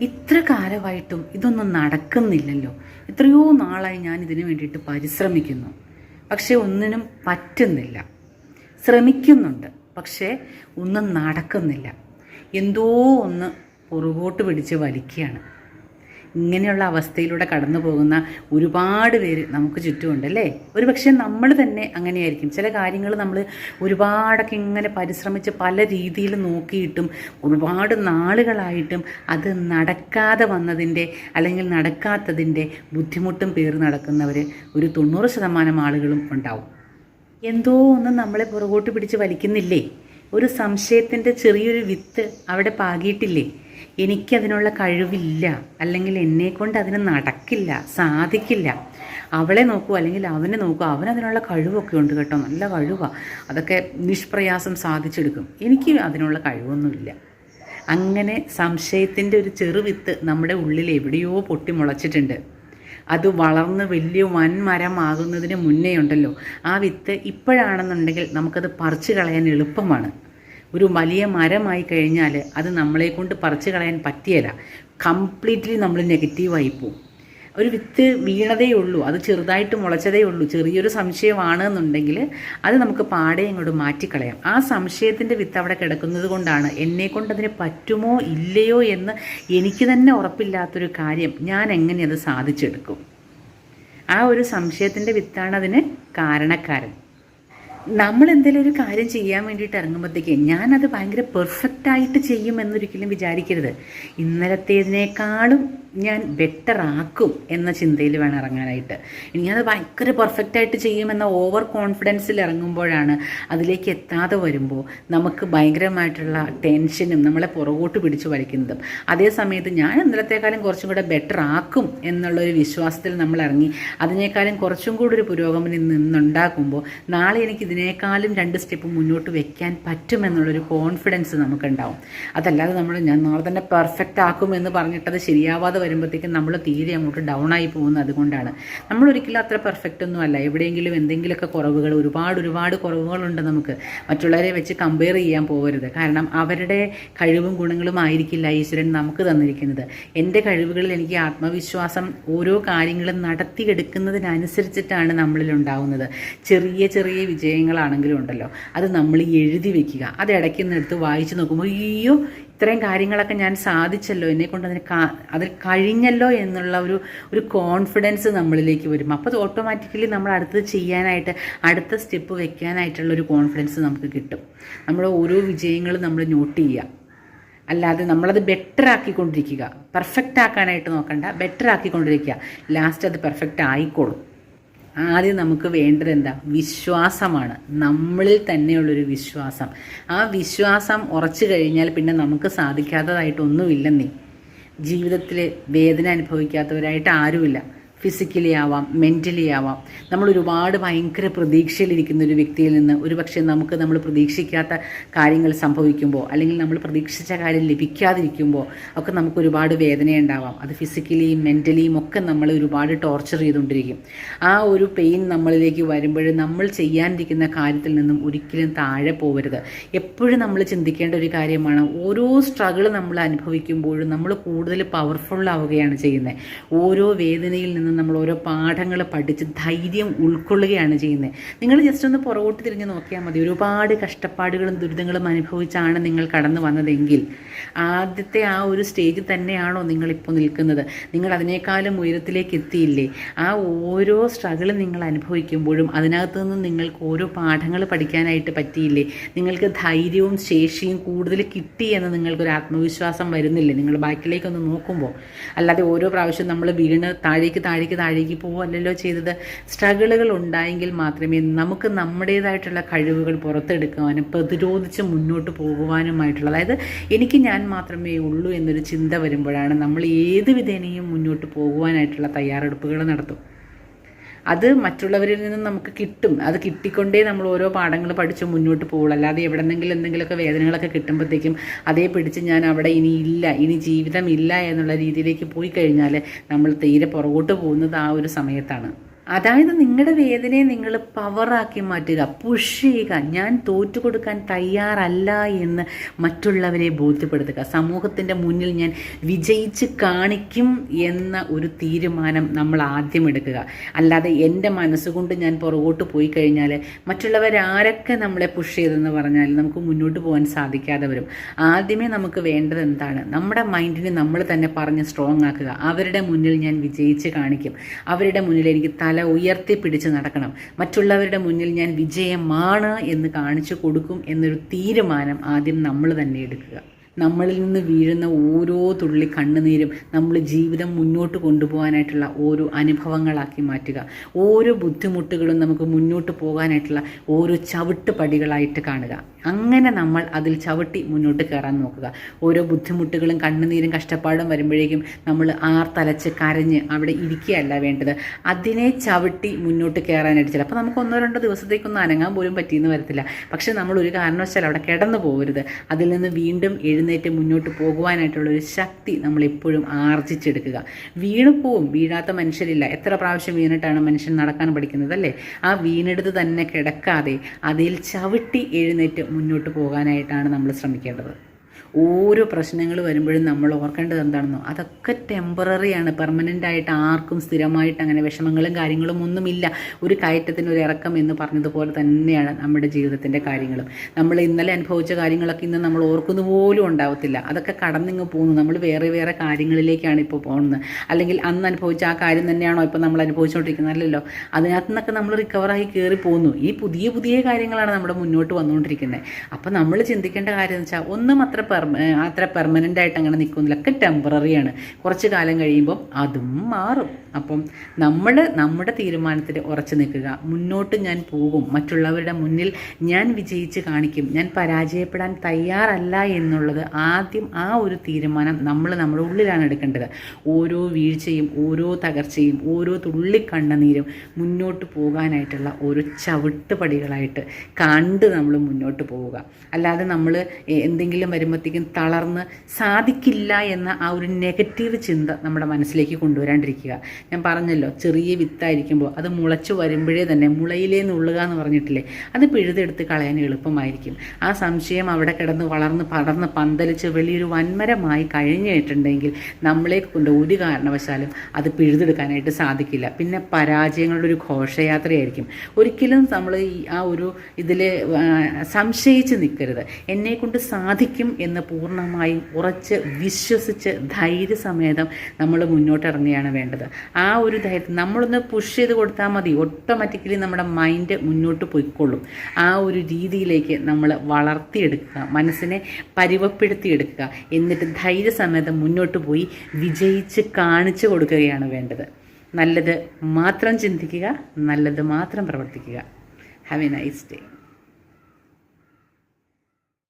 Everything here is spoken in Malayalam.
ഇത്ര കാലമായിട്ടും ഇതൊന്നും നടക്കുന്നില്ലല്ലോ. എത്രയോ നാളായി ഞാൻ ഇതിനു വേണ്ടിയിട്ട് പരിശ്രമിക്കുന്നു. പക്ഷേ ഒന്നിനും പറ്റുന്നില്ല. ശ്രമിക്കുന്നുണ്ട് പക്ഷേ ഒന്നും നടക്കുന്നില്ല. എന്തോ ഒന്ന് പുറകോട്ട് പിടിച്ച് വലിക്കുകയാണ്. ഇങ്ങനെയുള്ള അവസ്ഥയിലൂടെ കടന്നു പോകുന്ന ഒരുപാട് പേര് നമുക്ക് ചുറ്റുമുണ്ടല്ലേ? ഒരു പക്ഷേ നമ്മൾ തന്നെ അങ്ങനെയായിരിക്കും. ചില കാര്യങ്ങൾ നമ്മൾ ഒരുപാടൊക്കെ ഇങ്ങനെ പരിശ്രമിച്ച് പല രീതിയിൽ നോക്കിയിട്ടും ഒരുപാട് നാളുകളായിട്ടും അത് നടക്കാതെ വന്നതിന്റെ അല്ലെങ്കിൽ നടക്കാത്തതിന്റെ ബുദ്ധിമുട്ടും പേര് നടക്കുന്നവർ ഒരു തൊണ്ണൂറ് ശതമാനം ആളുകളും ഉണ്ടാവും. എന്തോ ഒന്ന് നമ്മളെ പുറകോട്ട് പിടിച്ച് വലിക്കുന്നില്ലേ? ഒരു സംശയത്തിന്റെ ചെറിയൊരു വിത്ത് അവിടെ പാകിയിട്ടില്ലേ? എനിക്കതിനുള്ള കഴിവില്ല. അല്ലെങ്കിൽ എന്നെക്കൊണ്ട് അതിന് നടക്കില്ല സാധിക്കില്ല. അവളെ നോക്കൂ അല്ലെങ്കിൽ അവനെ നോക്കൂ. അവനതിനുള്ള കഴിവൊക്കെ ഉണ്ട് കേട്ടോ. നല്ല കഴിവാണ് അതൊക്കെ നിഷ്പ്രയാസം സാധിച്ചെടുക്കും. എനിക്ക് അതിനുള്ള കഴിവൊന്നുമില്ല. അങ്ങനെ സംശയത്തിന്റെ ഒരു ചെറുവിത്ത് നമ്മുടെ ഉള്ളിൽ എവിടെയോ പൊട്ടി മുളച്ചിട്ടുണ്ട്. അത് വളർന്ന് വലിയ വൻമരമാകുന്നതിന് മുന്നേ ഉണ്ടല്ലോ ആ വിത്ത് ഇപ്പോഴാണെന്നുണ്ടെങ്കിൽ നമുക്കത് പറിച്ചു കളയാൻ എളുപ്പമാണ്. ഒരു വലിയ മരമായി കഴിഞ്ഞാൽ അത് നമ്മളെ കൊണ്ട് പറിച്ചു കളയാൻ പറ്റിയല്ല കംപ്ലീറ്റ്ലി നമ്മൾ നെഗറ്റീവായി പോകും ഒരു വിത്ത് വീണതേ ഉള്ളൂ. അത് ചെറുതായിട്ട് മുളച്ചതേ ഉള്ളൂ. ചെറിയൊരു സംശയമാണ് എന്നുണ്ടെങ്കിൽ അത് നമുക്ക് പാടെ ഇങ്ങോട്ട് മാറ്റിക്കളയാം. ആ സംശയത്തിന്റെ വിത്ത് അവിടെ കിടക്കുന്നത് കൊണ്ടാണ് എന്നെ കൊണ്ട് പറ്റുമോ ഇല്ലയോ എന്ന് എനിക്ക് തന്നെ ഉറപ്പില്ലാത്തൊരു കാര്യം ഞാൻ എങ്ങനെ അത് സാധിച്ചെടുക്കും? ആ ഒരു സംശയത്തിന്റെ വിത്താണ് അതിന് കാരണക്കാരൻ. നമ്മൾ എന്തെങ്കിലും ഒരു കാര്യം ചെയ്യാൻ വേണ്ടിയിട്ട് ഇറങ്ങുമ്പോഴത്തേക്ക് ഞാനത് ഭയങ്കര പെർഫെക്റ്റായിട്ട് ചെയ്യും എന്നൊരിക്കലും വിചാരിക്കരുത്. ഇന്നലത്തേതിനേക്കാളും ഞാൻ ബെറ്റർ ആക്കും എന്ന ചിന്തയിൽ വേണം ഇറങ്ങാനായിട്ട്. അത് ഭയങ്കര പെർഫെക്റ്റ് ആയിട്ട് ചെയ്യുമെന്ന ഓവർ കോൺഫിഡൻസിൽ ഇറങ്ങുമ്പോഴാണ് അതിലേക്ക് എത്താതെ വരുമ്പോൾ നമുക്ക് ഭയങ്കരമായിട്ടുള്ള ടെൻഷനും നമ്മളെ പുറകോട്ട് പിടിച്ചു വലിക്കുന്നതും. അതേ സമയത്ത് ഞാൻ ഇന്നലത്തെക്കാളും കുറച്ചും കൂടെ ബെറ്റർ ആക്കും എന്നുള്ളൊരു വിശ്വാസത്തിൽ നമ്മൾ ഇറങ്ങി അതിനേക്കാളും കുറച്ചും കൂടി ഒരു പുരോഗമനം നിന്നുണ്ടാക്കുമ്പോൾ നാളെ എനിക്ക് ഇതിനേക്കാളും രണ്ട് സ്റ്റെപ്പ് മുന്നോട്ട് വെക്കാൻ പറ്റുമെന്നുള്ളൊരു കോൺഫിഡൻസ് നമുക്കുണ്ടാവും. അതല്ലാതെ നമ്മൾ ഞാൻ നാളെ തന്നെ പെർഫെക്റ്റ് ആക്കും എന്ന് പറഞ്ഞിട്ടത് ശരിയാവാതെ വരുമ്പോഴത്തേക്കും നമ്മൾ തീരെ അങ്ങോട്ട് ഡൗൺ ആയി പോകുന്നത് അതുകൊണ്ടാണ്. നമ്മൾ ഒരിക്കലും അത്ര പെർഫെക്റ്റ് ഒന്നും അല്ല. എവിടെയെങ്കിലും എന്തെങ്കിലുമൊക്കെ കുറവുകൾ ഒരുപാട് ഒരുപാട് കുറവുകളുണ്ട് നമുക്ക്. മറ്റുള്ളവരെ വെച്ച് കമ്പയർ ചെയ്യാൻ പോകരുത്. കാരണം അവരുടെ കഴിവും ഗുണങ്ങളും ആയിരിക്കില്ല ഈശ്വരൻ നമുക്ക് തന്നിരിക്കുന്നത്. എന്റെ കഴിവുകളിൽ എനിക്ക് ആത്മവിശ്വാസം ഓരോ കാര്യങ്ങളും നടത്തിയെടുക്കുന്നതിനനുസരിച്ചിട്ടാണ് നമ്മളിൽ ഉണ്ടാവുന്നത്. ചെറിയ ചെറിയ വിജയങ്ങളാണെങ്കിലും ഉണ്ടല്ലോ. അത് നമ്മൾ എഴുതി വെക്കുക. അത് ഇടയ്ക്ക് നിന്ന് എടുത്ത് വായിച്ച് നോക്കുമ്പോൾ അയ്യോ ഇത്രയും കാര്യങ്ങളൊക്കെ ഞാൻ സാധിച്ചല്ലോ. എന്നെ കൊണ്ട് അതിന് അത് കഴിഞ്ഞല്ലോ എന്നുള്ള ഒരു ഒരു കോൺഫിഡൻസ് നമ്മളിലേക്ക് വരും. അപ്പോൾ ഓട്ടോമാറ്റിക്കലി നമ്മൾ അടുത്തത് ചെയ്യാനായിട്ട് അടുത്ത സ്റ്റെപ്പ് വെക്കാനായിട്ടുള്ള ഒരു കോൺഫിഡൻസ് നമുക്ക് കിട്ടും. നമ്മൾ ഓരോ വിജയങ്ങളും നമ്മൾ നോട്ട് ചെയ്യുക. അല്ലാതെ നമ്മളത് ബെറ്റർ ആക്കിക്കൊണ്ടിരിക്കുക. പെർഫെക്റ്റ് ആക്കാനായിട്ട് നോക്കണ്ട. ബെറ്റർ ആക്കിക്കൊണ്ടിരിക്കുക. ലാസ്റ്റ് അത് പെർഫെക്റ്റ് ആയിക്കോളും. ആദ്യം നമുക്ക് വേണ്ടത് എന്താ? വിശ്വാസമാണ്. നമ്മളിൽ തന്നെയുള്ളൊരു വിശ്വാസം. ആ വിശ്വാസം ഉറച്ചു കഴിഞ്ഞാൽ പിന്നെ നമുക്ക് സാധിക്കാത്തതായിട്ടൊന്നുമില്ലെന്നേ. ജീവിതത്തിൽ വേദന അനുഭവിക്കാത്തവരായിട്ട് ആരുമില്ല. ഫിസിക്കലി ആവാം മെന്റലി ആവാം നമ്മൾ ഒരുപാട് ഭയങ്കര പ്രതീക്ഷയിലിരിക്കുന്ന ഒരു വ്യക്തിയിൽ നിന്ന് ഒരുപക്ഷെ നമുക്ക് നമ്മൾ പ്രതീക്ഷിക്കാത്ത കാര്യങ്ങൾ സംഭവിക്കുമ്പോൾ അല്ലെങ്കിൽ നമ്മൾ പ്രതീക്ഷിച്ച കാര്യം ലഭിക്കാതിരിക്കുമ്പോൾ ഒക്കെ നമുക്ക് ഒരുപാട് വേദനയുണ്ടാവാം. അത് ഫിസിക്കലിയും മെന്റലിയും ഒക്കെ നമ്മൾ ഒരുപാട് ടോർച്ചർ ചെയ്തുകൊണ്ടിരിക്കും. ആ ഒരു പെയിൻ നമ്മളിലേക്ക് വരുമ്പോൾ നമ്മൾ ചെയ്യാനിരിക്കുന്ന കാര്യത്തിൽ നിന്നും ഒരിക്കലും താഴെ പോകരുത് എപ്പോഴും നമ്മൾ ചിന്തിക്കേണ്ട ഒരു കാര്യമാണ് ഓരോ സ്ട്രഗിൾ നമ്മൾ അനുഭവിക്കുമ്പോഴും നമ്മൾ കൂടുതൽ പവർഫുൾ ആവുകയാണ് ചെയ്യുന്നത്. ഓരോ വേദനയിൽ നിന്നും നമ്മൾ ഓരോ പാഠങ്ങൾ പഠിച്ച് ധൈര്യം ഉൾക്കൊള്ളുകയാണ് ചെയ്യുന്നത്. നിങ്ങൾ ജസ്റ്റ് ഒന്ന് പുറകോട്ട് തിരിഞ്ഞ് നോക്കിയാൽ മതി. ഒരുപാട് കഷ്ടപ്പാടുകളും ദുരിതങ്ങളും അനുഭവിച്ചാണ് നിങ്ങൾ കടന്നു വന്നതെങ്കിൽ. ആദ്യത്തെ ആ ഒരു സ്റ്റേജിൽ തന്നെയാണോ നിങ്ങളിപ്പോൾ നിൽക്കുന്നത്. നിങ്ങൾ അതിനേക്കാളും ഉയരത്തിലേക്ക് എത്തിയില്ലേ? ആ ഓരോ സ്ട്രഗിളും നിങ്ങൾ അനുഭവിക്കുമ്പോഴും അതിനകത്ത് നിന്ന് നിങ്ങൾക്ക് ഓരോ പാഠങ്ങൾ പഠിക്കാനായിട്ട് പറ്റിയില്ലേ? നിങ്ങൾക്ക് ധൈര്യവും ശേഷിയും കൂടുതൽ കിട്ടി എന്ന് നിങ്ങൾക്കൊരു ആത്മവിശ്വാസം വരുന്നില്ലേ? നിങ്ങൾ ബാക്കിലേക്കൊന്ന് നോക്കുമ്പോൾ അല്ലാതെ ഓരോ പ്രാവശ്യം നമ്മൾ വീണ് താഴേക്ക് താഴേക്ക് താഴേക്ക് പോവല്ലല്ലോ ചെയ്തത്. സ്ട്രഗിളുകൾ ഉണ്ടായെങ്കിൽ മാത്രമേ നമുക്ക് നമ്മുടേതായിട്ടുള്ള കഴിവുകൾ പുറത്തെടുക്കുവാനും പ്രതിരോധിച്ച് മുന്നോട്ട് പോകുവാനുമായിട്ടുള്ള അതായത് എനിക്ക് ഞാൻ മാത്രമേ ഉള്ളൂ എന്നൊരു ചിന്ത വരുമ്പോഴാണ് നമ്മൾ ഏത് വിധേനയും മുന്നോട്ട് പോകുവാനായിട്ടുള്ള തയ്യാറെടുപ്പുകൾ നടത്തും അത് മറ്റുള്ളവരിൽ നിന്നും നമുക്ക് കിട്ടും. അത് കിട്ടിക്കൊണ്ടേ നമ്മൾ ഓരോ പാഠങ്ങൾ പഠിച്ച് മുന്നോട്ട് പോകുള്ളൂ അല്ലാതെ എവിടെന്നെങ്കിലും എന്തെങ്കിലുമൊക്കെ വേദനകളൊക്കെ കിട്ടുമ്പോഴത്തേക്കും അതേ പിടിച്ച് ഞാൻ അവിടെ ഇനി ഇല്ല ഇനി ജീവിതം ഇല്ല എന്നുള്ള രീതിയിലേക്ക് പോയി കഴിഞ്ഞാൽ നമ്മൾ തീരെ പുറകോട്ട് പോകുന്നത് ആ ഒരു സമയത്താണ്. അതായത് നിങ്ങളുടെ വേദനയെ നിങ്ങൾ പവറാക്കി മാറ്റുക പുഷ് ചെയ്യുക ഞാൻ തോറ്റു കൊടുക്കാൻ തയ്യാറല്ല എന്ന് മറ്റുള്ളവരെ ബോധ്യപ്പെടുത്തുക. സമൂഹത്തിന്റെ മുന്നിൽ ഞാൻ വിജയിച്ച് കാണിക്കും എന്ന ഒരു തീരുമാനം നമ്മൾ ആദ്യം എടുക്കുക. അല്ലാതെ എന്റെ മനസ്സുകൊണ്ട് ഞാൻ പുറകോട്ട് പോയി കഴിഞ്ഞാൽ മറ്റുള്ളവരാരൊക്കെ നമ്മളെ പുഷ് ചെയ്തെന്ന് പറഞ്ഞാൽ നമുക്ക് മുന്നോട്ട് പോകാൻ സാധിക്കാതെ വരും. ആദ്യമേ നമുക്ക് വേണ്ടത് എന്താണ്? നമ്മുടെ മൈൻഡിനെ നമ്മൾ തന്നെ പറഞ്ഞ് സ്ട്രോങ് ആക്കുക. അവരുടെ മുന്നിൽ ഞാൻ വിജയിച്ച് കാണിക്കും. അവരുടെ മുന്നിൽ എനിക്ക് തല ഉയർത്തി പിടിച്ച് നടക്കണം. മറ്റുള്ളവരുടെ മുന്നിൽ ഞാൻ വിജയമാണ് എന്ന് കാണിച്ചു കൊടുക്കും എന്നൊരു തീരുമാനം ആദ്യം നമ്മൾ തന്നെ എടുക്കുക. നമ്മളിൽ നിന്ന് വീഴുന്ന ഓരോ തുള്ളി കണ്ണുനീരും നമ്മൾ ജീവിതം മുന്നോട്ട് കൊണ്ടുപോകാനായിട്ടുള്ള ഓരോ അനുഭവങ്ങളാക്കി മാറ്റുക. ഓരോ ബുദ്ധിമുട്ടുകളും നമുക്ക് മുന്നോട്ട് പോകാനായിട്ടുള്ള ഓരോ ചവിട്ട് പടികളായിട്ട് കാണുക. അങ്ങനെ നമ്മൾ അതിൽ ചവിട്ടി മുന്നോട്ട് കയറാൻ നോക്കുക. ഓരോ ബുദ്ധിമുട്ടുകളും കണ്ണുനീരും കഷ്ടപ്പാടും വരുമ്പോഴേക്കും നമ്മൾ ആർത്തലച്ച് കരഞ്ഞ് അവിടെ ഇരിക്കുകയല്ല വേണ്ടത്. അതിനെ ചവിട്ടി മുന്നോട്ട് കയറാനായിട്ട് ചിലപ്പോൾ നമുക്ക് ഒന്നോ രണ്ടോ ദിവസത്തേക്കൊന്നും അനങ്ങാൻ പോലും പറ്റിയെന്ന് വരത്തില്ല. പക്ഷേ നമ്മൾ ഒരു കാരണവശാലും അവിടെ കിടന്നു പോകരുത്. അതിൽ നിന്ന് വീണ്ടും എഴുന്നേറ്റ് മുന്നോട്ട് പോകുവാനായിട്ടുള്ള ഒരു ശക്തി നമ്മൾ എപ്പോഴും ആർജിച്ചെടുക്കുക. വീണു പോവും വീഴാത്ത മനുഷ്യരില്ല. എത്ര പ്രാവശ്യം വീണിട്ടാണ് മനുഷ്യൻ നടക്കാൻ പഠിക്കുന്നത് അല്ലേ? ആ വീണെടുത്ത് തന്നെ കിടക്കാതെ അതിൽ ചവിട്ടി എഴുന്നേറ്റ് മുന്നോട്ട് പോകാനായിട്ടാണ് നമ്മൾ ശ്രമിക്കേണ്ടത്. ഓരോ പ്രശ്നങ്ങൾ വരുമ്പോഴും നമ്മൾ ഓർക്കേണ്ടത് എന്താണെന്നോ? അതൊക്കെ ടെമ്പററിയാണ് പെർമനന്റ് ആയിട്ട് ആർക്കും സ്ഥിരമായിട്ട് അങ്ങനെ വിഷമങ്ങളും കാര്യങ്ങളും ഒന്നുമില്ല. ഒരു കയറ്റത്തിന് ഒരു ഇറക്കം എന്ന് പറഞ്ഞതുപോലെ തന്നെയാണ് നമ്മുടെ ജീവിതത്തിന്റെ കാര്യങ്ങളും. നമ്മൾ ഇന്നലെ അനുഭവിച്ച കാര്യങ്ങളൊക്കെ ഇന്ന് നമ്മൾ ഓർക്കുന്ന പോലും ഉണ്ടാവത്തില്ല. അതൊക്കെ കടന്നിങ്ങ് പോകുന്നു. നമ്മൾ വേറെ വേറെ കാര്യങ്ങളിലേക്കാണ് ഇപ്പോൾ പോകുന്നത്. അല്ലെങ്കിൽ അന്ന് അനുഭവിച്ച ആ കാര്യം തന്നെയാണോ ഇപ്പോൾ നമ്മൾ അനുഭവിച്ചുകൊണ്ടിരിക്കുന്നത്? അല്ലല്ലോ. അതിനകത്ത് നിന്നൊക്കെ നമ്മൾ റിക്കവറായി കയറി പോകുന്നു. ഈ പുതിയ പുതിയ കാര്യങ്ങളാണ് നമ്മുടെ മുന്നോട്ട് വന്നുകൊണ്ടിരിക്കുന്നത്. അപ്പോൾ നമ്മൾ ചിന്തിക്കേണ്ട കാര്യം എന്ന് വെച്ചാൽ ഒന്നും അത്ര അത്ര പെർമനന്റ് ആയിട്ട് അങ്ങനെ നിൽക്കുന്നില്ല ഒക്കെ ടെമ്പററിയാണ് കുറച്ച് കാലം കഴിയുമ്പോൾ അതും മാറും. അപ്പം നമ്മൾ നമ്മുടെ തീരുമാനത്തിൽ ഉറച്ചു നിൽക്കുക. മുന്നോട്ട് ഞാൻ പോകും. മറ്റുള്ളവരുടെ മുന്നിൽ ഞാൻ വിജയിച്ച് കാണിക്കും. ഞാൻ പരാജയപ്പെടാൻ തയ്യാറല്ല എന്നുള്ളത് ആദ്യം ആ ഒരു തീരുമാനം നമ്മൾ നമ്മുടെ ഉള്ളിലാണ് എടുക്കേണ്ടത്. ഓരോ വീഴ്ചയും ഓരോ തകർച്ചയും ഓരോ തുള്ളിക്കണ്ണനീരും മുന്നോട്ട് പോകാനായിട്ടുള്ള ഓരോ ചവിട്ടുപടികളായിട്ട് കണ്ട് നമ്മൾ മുന്നോട്ട് പോവുക. അല്ലാതെ നമ്മൾ എന്തെങ്കിലും വരുമ്പോഴത്തേക്കും തളർന്ന് സാധിക്കില്ല എന്ന ആ ഒരു നെഗറ്റീവ് ചിന്ത നമ്മുടെ മനസ്സിലേക്ക് കൊണ്ടുവരാണ്ടിരിക്കുക. ഞാൻ പറഞ്ഞല്ലോ ചെറിയ വിത്തായിരിക്കുമ്പോൾ അത് മുളച്ചു വരുമ്പോഴേ തന്നെ മുളയിലേ നുള്ളുക എന്ന് പറഞ്ഞിട്ടില്ലേ? അത് പിഴുതെടുത്ത് കളയാൻ എളുപ്പമായിരിക്കും. ആ സംശയം അവിടെ കിടന്ന് വളർന്ന് പടർന്ന് പന്തലിച്ച് വലിയൊരു വന്മരമായി കഴിഞ്ഞിട്ടുണ്ടെങ്കിൽ നമ്മളെ കൊണ്ട് ഒരു കാരണവശാലും അത് പിഴുതെടുക്കാനായിട്ട് സാധിക്കില്ല. പിന്നെ പരാജയങ്ങളുടെ ഒരു ഘോഷയാത്രയായിരിക്കും. ഒരിക്കലും നമ്മൾ ആ ഒരു ഇതിൽ സംശയിച്ച് നിൽക്കരുത്. എന്നെ കൊണ്ട് സാധിക്കും എന്ന് പൂർണമായും ഉറച്ച് വിശ്വസിച്ച് ധൈര്യസമേതം നമ്മൾ മുന്നോട്ടിറങ്ങുകയാണ് വേണ്ടത്. ആ ഒരു ധൈര്യം നമ്മളൊന്ന് പുഷ് ചെയ്ത് കൊടുത്താൽ മതി. ഓട്ടോമാറ്റിക്കലി നമ്മുടെ മൈൻഡ് മുന്നോട്ട് പോയിക്കൊള്ളും. ആ ഒരു രീതിയിലേക്ക് നമ്മൾ വളർത്തിയെടുക്കുക മനസ്സിനെ പരുവപ്പെടുത്തിയെടുക്കുക. എന്നിട്ട് ധൈര്യസമേതം മുന്നോട്ട് പോയി വിജയിച്ച് കാണിച്ചു കൊടുക്കുകയാണ് വേണ്ടത്. നല്ലത് മാത്രം ചിന്തിക്കുക നല്ലത് മാത്രം പ്രവർത്തിക്കുക. Have A nice day